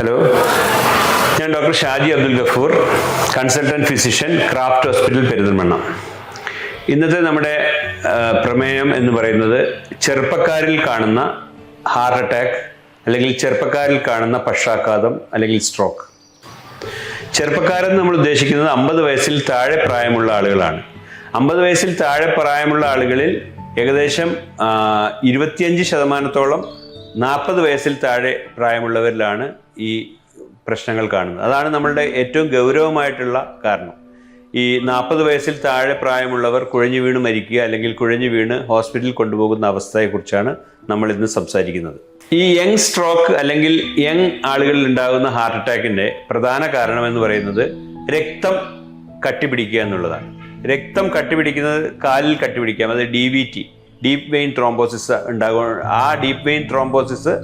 Hello. ഞാൻ doctor Shaji Abdul Gafoor consultant physician Craft hospital Perinthalmanna. ഇന്നത്തെ നമ്മുടെ പ്രമേയം എന്ന് പറയുന്നത് ചെറുപ്പക്കാരിൽ കാണുന്ന ഹാർട്ട് അറ്റാക്ക് അല്ലെങ്കിൽ ചെറുപ്പക്കാരിൽ കാണുന്ന പക്ഷാഘാതം അല്ലെങ്കിൽ സ്ട്രോക്ക്. ചെറുപ്പക്കാരെന്ന് നമ്മൾ ഉദ്ദേശിക്കുന്നത് അമ്പത് വയസ്സിൽ താഴെ പ്രായമുള്ള ആളുകളാണ്. അമ്പത് വയസ്സിൽ താഴെ പ്രായമുള്ള ആളുകളിൽ ഏകദേശം ഇരുപത്തിയഞ്ച് ശതമാനത്തോളം നാൽപ്പത് വയസ്സിൽ താഴെ പ്രായമുള്ളവരിലാണ് ഈ പ്രശ്നങ്ങൾ കാണുന്നത്. അതാണ് നമ്മളുടെ ഏറ്റവും ഗൗരവമായിട്ടുള്ള കാരണം. ഈ നാൽപ്പത് വയസ്സിൽ താഴെ പ്രായമുള്ളവർ കുഴഞ്ഞു വീണ് മരിക്കുക അല്ലെങ്കിൽ കുഴഞ്ഞു വീണ് ഹോസ്പിറ്റലിൽ കൊണ്ടുപോകുന്ന അവസ്ഥയെക്കുറിച്ചാണ് നമ്മൾ ഇന്ന് സംസാരിക്കുന്നത്. ഈ യങ് സ്ട്രോക്ക് അല്ലെങ്കിൽ യങ് ആളുകളിൽ ഉണ്ടാകുന്ന ഹാർട്ട് അറ്റാക്കിന്റെ പ്രധാന കാരണം എന്ന് പറയുന്നത് രക്തം കട്ടിപിടിക്കുക എന്നുള്ളതാണ്. രക്തം കട്ടിപിടിക്കുന്നത് കാലിൽ കട്ടിപിടിക്കാം. അത് D V T deep vein thrombosis ഉണ്ടാകും. ആ ഡീപ് വെയിൻ ത്രോംബോസിസ്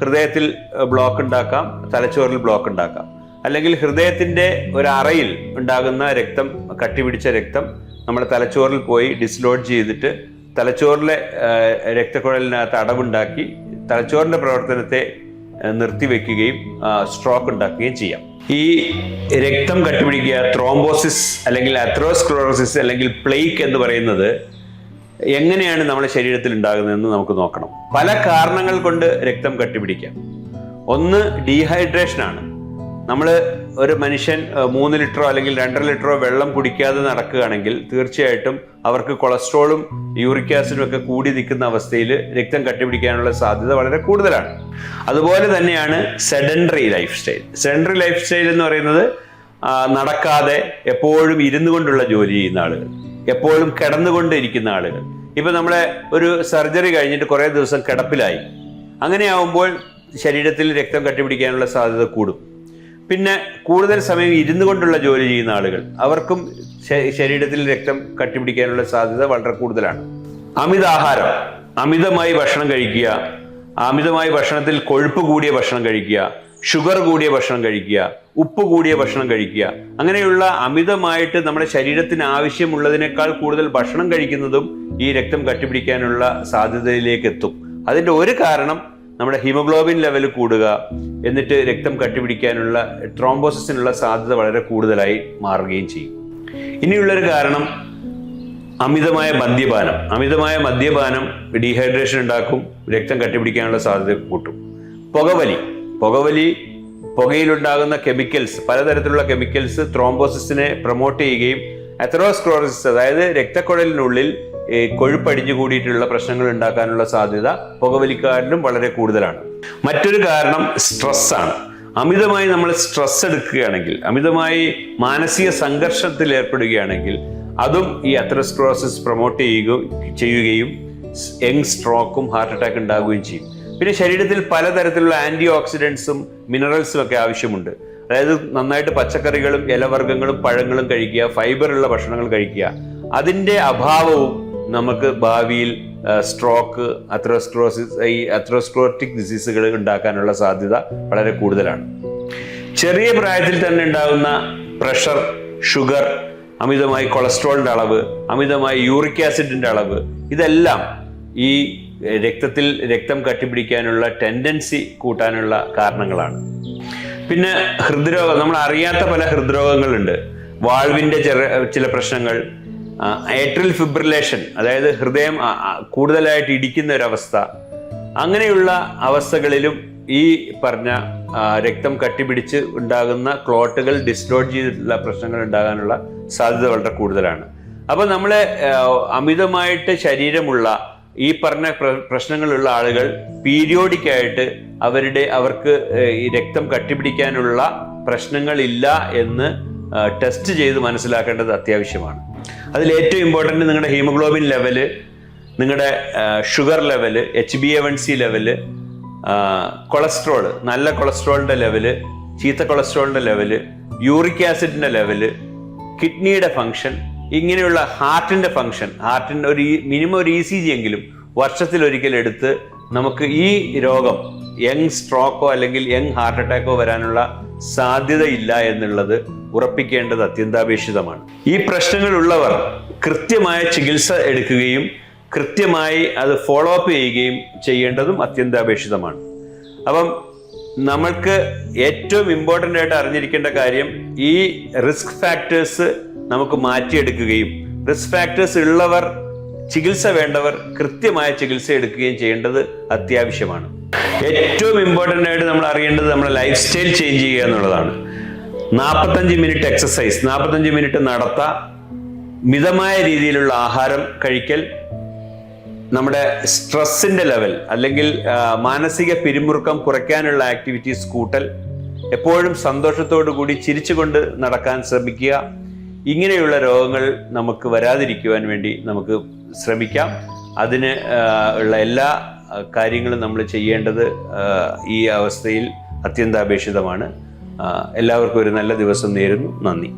ഹൃദയത്തിൽ ബ്ലോക്ക് ഉണ്ടാക്കാം തലച്ചോറിൽ ബ്ലോക്ക് ഉണ്ടാക്കാം. അല്ലെങ്കിൽ ഹൃദയത്തിന്റെ ഒരു അറയിൽ ഉണ്ടാകുന്ന രക്തം കട്ടിപിടിച്ച രക്തം നമ്മുടെ തലച്ചോറിൽ പോയി ഡിസ്ലോഡ് ചെയ്തിട്ട് തലച്ചോറിലെ രക്തക്കുഴലിനകത്ത് അടവുണ്ടാക്കി തലച്ചോറിന്റെ പ്രവർത്തനത്തെ നിർത്തിവെക്കുകയും സ്ട്രോക്ക് ഉണ്ടാക്കുകയും ചെയ്യാം. ഈ രക്തം കട്ടിപിടിക്കുക ത്രോംബോസിസ് അല്ലെങ്കിൽ അത്രോസ്ക്ലോറോസിസ് അല്ലെങ്കിൽ പ്ലേക്ക് എന്ന് പറയുന്നത് എങ്ങനെയാണ് നമ്മുടെ ശരീരത്തിൽ ഉണ്ടാകുന്നതെന്ന് നമുക്ക് നോക്കണം. പല കാരണങ്ങൾ കൊണ്ട് രക്തം കട്ടിപിടിക്കാം ഒന്ന് ഡീഹൈഡ്രേഷൻ ആണ്. നമ്മൾ ഒരു മനുഷ്യൻ മൂന്ന് ലിറ്ററോ അല്ലെങ്കിൽ രണ്ടര ലിറ്ററോ വെള്ളം കുടിക്കാതെ നടക്കുകയാണെങ്കിൽ തീർച്ചയായിട്ടും അവർക്ക് കൊളസ്ട്രോളും യൂറിക് ആസിഡും ഒക്കെ കൂടി നിൽക്കുന്ന അവസ്ഥയിൽ രക്തം കട്ടിപിടിക്കാനുള്ള സാധ്യത വളരെ കൂടുതലാണ്. അതുപോലെ തന്നെയാണ് sedentary lifestyle sedentary lifestyle എന്ന് പറയുന്നത് നടക്കാതെ എപ്പോഴും ഇരുന്നു കൊണ്ടുള്ള ജോലി ചെയ്യുന്ന ആളുകൾ. എപ്പോഴും കിടന്നുകൊണ്ടിരിക്കുന്ന ആളുകൾ. ഇപ്പം നമ്മളെ ഒരു സർജറി കഴിഞ്ഞിട്ട് കുറേ ദിവസം കിടപ്പിലായി. അങ്ങനെയാവുമ്പോൾ ശരീരത്തിൽ രക്തം കട്ടിപിടിക്കാനുള്ള സാധ്യത കൂടും. പിന്നെ കൂടുതൽ സമയം ഇരുന്നു കൊണ്ടുള്ള ജോലി ചെയ്യുന്ന ആളുകൾ അവർക്കും ശരീരത്തിൽ രക്തം കട്ടിപിടിക്കാനുള്ള സാധ്യത വളരെ കൂടുതലാണ്. അമിതാഹാരം അമിതമായി ഭക്ഷണം കഴിക്കുക അമിതമായി ഭക്ഷണത്തിൽ കൊഴുപ്പ് കൂടിയ ഭക്ഷണം കഴിക്കുക ഷുഗർ കൂടിയ ഭക്ഷണം കഴിക്കുക ഉപ്പ് കൂടിയ ഭക്ഷണം കഴിക്കുക. അങ്ങനെയുള്ള അമിതമായിട്ട് നമ്മുടെ ശരീരത്തിന് ആവശ്യമുള്ളതിനേക്കാൾ കൂടുതൽ ഭക്ഷണം കഴിക്കുന്നതും ഈ രക്തം കട്ടിപിടിക്കാനുള്ള സാധ്യതയിലേക്ക് എത്തും അതിന്റെ ഒരു കാരണം നമ്മുടെ ഹീമോഗ്ലോബിൻ ലെവൽ കൂടുക എന്നിട്ട് രക്തം കട്ടിപിടിക്കാനുള്ള ട്രോംബോസിസിനുള്ള സാധ്യത വളരെ കൂടുതലായി മാറുകയും ചെയ്യും. ഇനിയുള്ളൊരു കാരണം അമിതമായ മദ്യപാനം. അമിതമായ മദ്യപാനം ഡീഹൈഡ്രേഷൻ ഉണ്ടാക്കും. രക്തം കട്ടിപിടിക്കാനുള്ള സാധ്യത കൂട്ടും. പുകവലി. പുകവലി പുകയിലുണ്ടാകുന്ന കെമിക്കൽസ് പലതരത്തിലുള്ള കെമിക്കൽസ് ത്രോംബോസിസിനെ പ്രൊമോട്ട് ചെയ്യുകയും അത്രോസ്ക്ലോറസിസ് അതായത് രക്തക്കുഴലിനുള്ളിൽ കൊഴുപ്പടിഞ്ഞു കൂടിയിട്ടുള്ള പ്രശ്നങ്ങൾ ഉണ്ടാക്കാനുള്ള സാധ്യത പുകവലിക്കാരിലും വളരെ കൂടുതലാണ്. മറ്റൊരു കാരണം സ്ട്രെസ്സാണ് അമിതമായി നമ്മൾ സ്ട്രെസ് എടുക്കുകയാണെങ്കിൽ അമിതമായി മാനസിക സംഘർഷത്തിൽ ഏർപ്പെടുകയാണെങ്കിൽ അതും ഈ അത്രസ്ക്രോസിസ് പ്രൊമോട്ട് ചെയ്യുകയും ചെയ്യുകയും യങ് സ്ട്രോക്കും ഹാർട്ട് അറ്റാക്ക് ഉണ്ടാകുകയും ചെയ്യും. പിന്നെ ശരീരത്തിൽ പലതരത്തിലുള്ള ആന്റി ഓക്സിഡൻസും മിനറൽസും ഒക്കെ ആവശ്യമുണ്ട്. അതായത് നന്നായിട്ട് പച്ചക്കറികളും ഇലവർഗങ്ങളും പഴങ്ങളും കഴിക്കുക ഫൈബർ ഉള്ള ഭക്ഷണങ്ങൾ കഴിക്കുക. അതിന്റെ അഭാവവും നമുക്ക് ഭാവിയിൽ സ്ട്രോക്ക് അത്രോസ്ക്രോസിസ് ഈ അത്രോസ്ക്ലോറ്റിക് ഡിസീസുകൾ ഉണ്ടാക്കാനുള്ള സാധ്യത വളരെ കൂടുതലാണ്. ചെറിയ പ്രായത്തിൽ തന്നെ ഉണ്ടാകുന്ന പ്രഷർ ഷുഗർ അമിതമായി കൊളസ്ട്രോളിന്റെ അളവ് അമിതമായി യൂറിക് ആസിഡിന്റെ അളവ് ഇതെല്ലാം ഈ രക്തത്തിൽ രക്തം കട്ടിപ്പിടിക്കാനുള്ള ടെൻഡൻസി കൂട്ടാനുള്ള കാരണങ്ങളാണ്. പിന്നെ ഹൃദ്രോഗം നമ്മൾ അറിയാത്ത പല ഹൃദ്രോഗങ്ങളുണ്ട്. വാൾവിന്റെ ചില പ്രശ്നങ്ങൾ ഏട്രൽ ഫിബ്രിലേഷൻ അതായത് ഹൃദയം കൂടുതലായിട്ട് ഇടിക്കുന്ന ഒരവസ്ഥ അങ്ങനെയുള്ള അവസ്ഥകളിലും ഈ പറഞ്ഞ രക്തം കട്ടിപിടിച്ച് ഉണ്ടാകുന്ന ക്ലോട്ടുകൾ ഡിസ്ലോഡ് ചെയ്തിട്ടുള്ള പ്രശ്നങ്ങൾ ഉണ്ടാകാനുള്ള സാധ്യത വളരെ കൂടുതലാണ്. അപ്പോൾ നമ്മളെ അമിതമായിട്ട് ശരീരമുള്ള ഈ പറഞ്ഞ പ്രശ്നങ്ങളുള്ള ആളുകൾ പീരിയോഡിക്കായിട്ട് അവരുടെ അവർക്ക് ഈ രക്തം കട്ടിപിടിക്കാനുള്ള പ്രശ്നങ്ങളില്ല എന്ന് ടെസ്റ്റ് ചെയ്ത് മനസ്സിലാക്കേണ്ടത് അത്യാവശ്യമാണ്. അതിൽ ഏറ്റവും ഇമ്പോർട്ടന്റ് നിങ്ങളുടെ ഹീമോഗ്ലോബിൻ ലെവൽ നിങ്ങളുടെ sugar level H B A one C level cholesterol നല്ല കൊളസ്ട്രോളിന്റെ ലെവൽ ചീത്ത കൊളസ്ട്രോളിന്റെ ലെവൽ യൂറിക് ആസിഡിന്റെ ലെവൽ കിഡ്നിയുടെ ഫങ്ഷൻ ഇങ്ങനെയുള്ള ഹാർട്ടിന്റെ ഫങ്ഷൻ ഹാർട്ടിന്റെ ഒരു മിനിമം ഒരു ഇ സി ജി എങ്കിലും വർഷത്തിൽ ഒരിക്കൽ എടുത്ത് നമുക്ക് ഈ രോഗം യങ് സ്ട്രോക്കോ അല്ലെങ്കിൽ യങ് ഹാർട്ട് അറ്റാക്കോ വരാനുള്ള സാധ്യതയില്ല എന്നുള്ളത് ഉറപ്പിക്കേണ്ടത് അത്യന്താപേക്ഷിതമാണ്. ഈ പ്രശ്നങ്ങളുള്ളവർ കൃത്യമായ ചികിത്സ എടുക്കുകയും കൃത്യമായി അത് ഫോളോ അപ്പ് ചെയ്യുകയും ചെയ്യേണ്ടതും അത്യന്താപേക്ഷിതമാണ്. അപ്പം നമ്മൾക്ക് ഏറ്റവും ഇമ്പോർട്ടന്റ് ആയിട്ട് അറിഞ്ഞിരിക്കേണ്ട കാര്യം ഈ റിസ്ക് ഫാക്ടേഴ്സ് നമുക്ക് മാറ്റിയെടുക്കുകയും റിസ്ക് ഫാക്ടേഴ്സ് ഉള്ളവർ ചികിത്സ വേണ്ടവർ കൃത്യമായ ചികിത്സ എടുക്കുകയും ചെയ്യേണ്ടത് അത്യാവശ്യമാണ്. ഏറ്റവും ഇമ്പോർട്ടന്റ് ആയിട്ട് നമ്മൾ അറിയേണ്ടത് നമ്മുടെ ലൈഫ് സ്റ്റൈൽ ചേഞ്ച് ചെയ്യുക എന്നുള്ളതാണ്. നാൽപ്പത്തഞ്ച് മിനിറ്റ് എക്സസൈസ് നാൽപ്പത്തഞ്ച് മിനിറ്റ് നടത്ത മിതമായ രീതിയിലുള്ള ആഹാരം കഴിക്കൽ നമ്മുടെ സ്ട്രെസ്സിന്റെ ലെവൽ അല്ലെങ്കിൽ മാനസിക പിരിമുറുക്കം കുറയ്ക്കാനുള്ള ആക്ടിവിറ്റീസ് കൂട്ടൽ എപ്പോഴും സന്തോഷത്തോടു കൂടി ചിരിച്ചുകൊണ്ട് നടക്കാൻ ശ്രമിക്കുക. ഇങ്ങനെയുള്ള രോഗങ്ങൾ നമുക്ക് വരാതിരിക്കുവാൻ വേണ്ടി നമുക്ക് ശ്രമിക്കാം. അതിന് ഉള്ള എല്ലാ കാര്യങ്ങളും നമ്മൾ ചെയ്യേണ്ടത് ഈ അവസ്ഥയിൽ അത്യന്താപേക്ഷിതമാണ്. എല്ലാവർക്കും ഒരു നല്ല ദിവസം നേരുന്നു. നന്ദി.